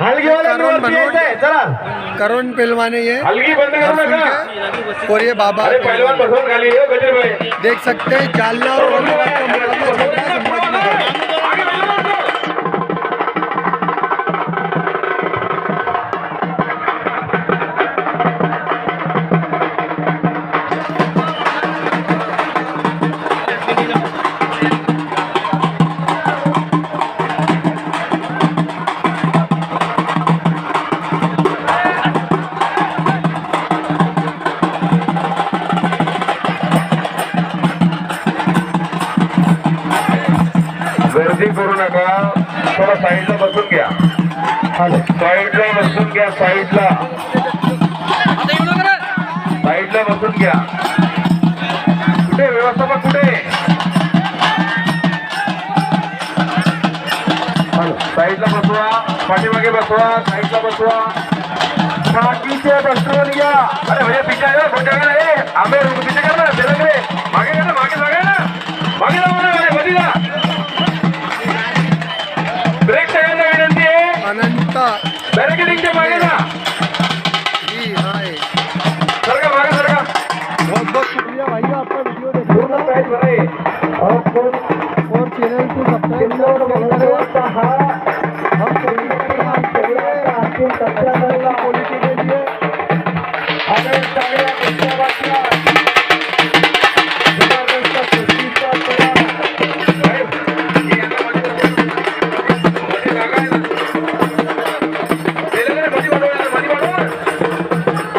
हलगीवाला करून वरती बनवून यायचंय, चला करून फिल्माने ये हलगी बंद करू हरसूल नका के और ये बाबा हो देख सकते हैं जालना और गर्दी करू नका. थोडा साईडला बसून घ्या. साईडला बसून घ्या साईडला साईडला बसून घ्या. कुठे व्यवस्थापक कुठे? साईडला बसवा पाठीमागे बसवा साईडला बसवा. बाकीचे बसवून घ्या. अरे पॉलिसी के लिए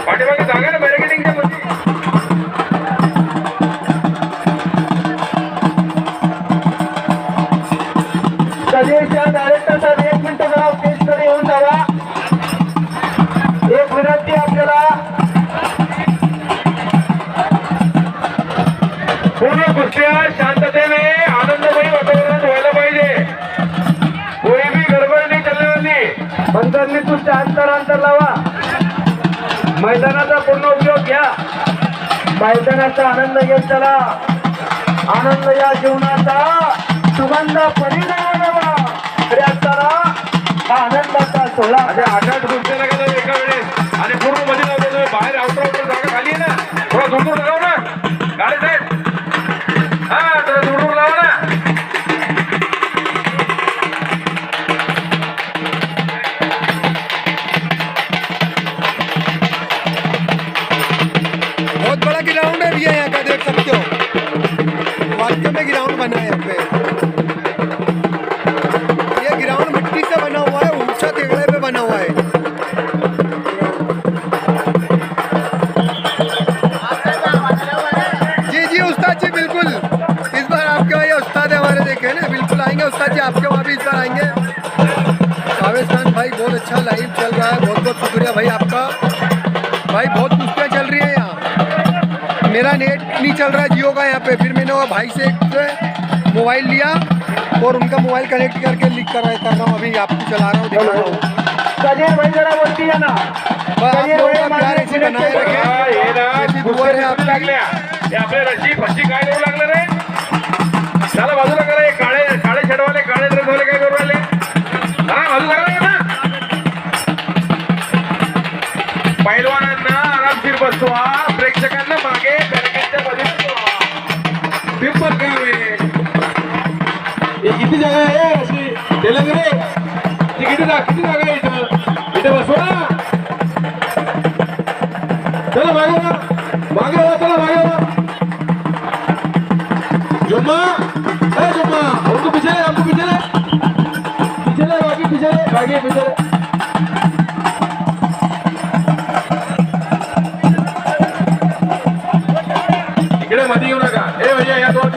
पाठीमागे जागा आहे ना बॅरिकेडिंगच्या मध्ये सगळेच्या डायरेक्टर साहेब शांततेने आनंदमयी वातावरण व्हायला पाहिजे. कोणीबी भी गडबड नाही चलने वाली तू अंतर अंतर लावा. मैदानाचा पूर्ण उपयोग घ्या. मैदानाचा आनंद घेत चला. आनंद या जीवनाचा सुगंध परिणाम चला आनंदाचा सोहळा. आठ आठ गुंतला गेलो एका वेळेस. आणि पूर्णमध्ये बाहेर आउटर आउटर जागा खाली ना. थोडा झुंबू दूर बार आएँगे। कावेश खान भाई बहुत अच्छा लाइव चल रहा है। बहुत बहुत शुक्रिया भाई आपका। भाई बहुत कुश्तियाँ चल रही है यहाँ। मेरा नेट नहीं चल रहा है जियो का यहाँ पे। फिर मैंने वो भाई से एक मोबाइल लिया और उनका मोबाइल कनेक्ट करके लिख कर कर रहा हूँ अभी आपको चला रहा हूँ दिखा रहा हूँ। भाई जरा आप प्यार ऐसे बनाए हे ना, रखें दुआ है आपकी। रशी फशी काय लागलं रे त्याला बाजूला करा आरामशीर प्रेक्षकांना मागे बॅरिकेडच्या मध्ये बसवा. गाव. आहे किती जागा आहे अशी तेलंग रे ती किती जागा किती जागा आहे इथं? इथं बसवा. ना चला मागे वा. मागे वा चला मागे वा. जुम्मा. ए जुम्मा हमको पिछले ले हमको पिछले ले. बाकी पिछले बाकी पिछले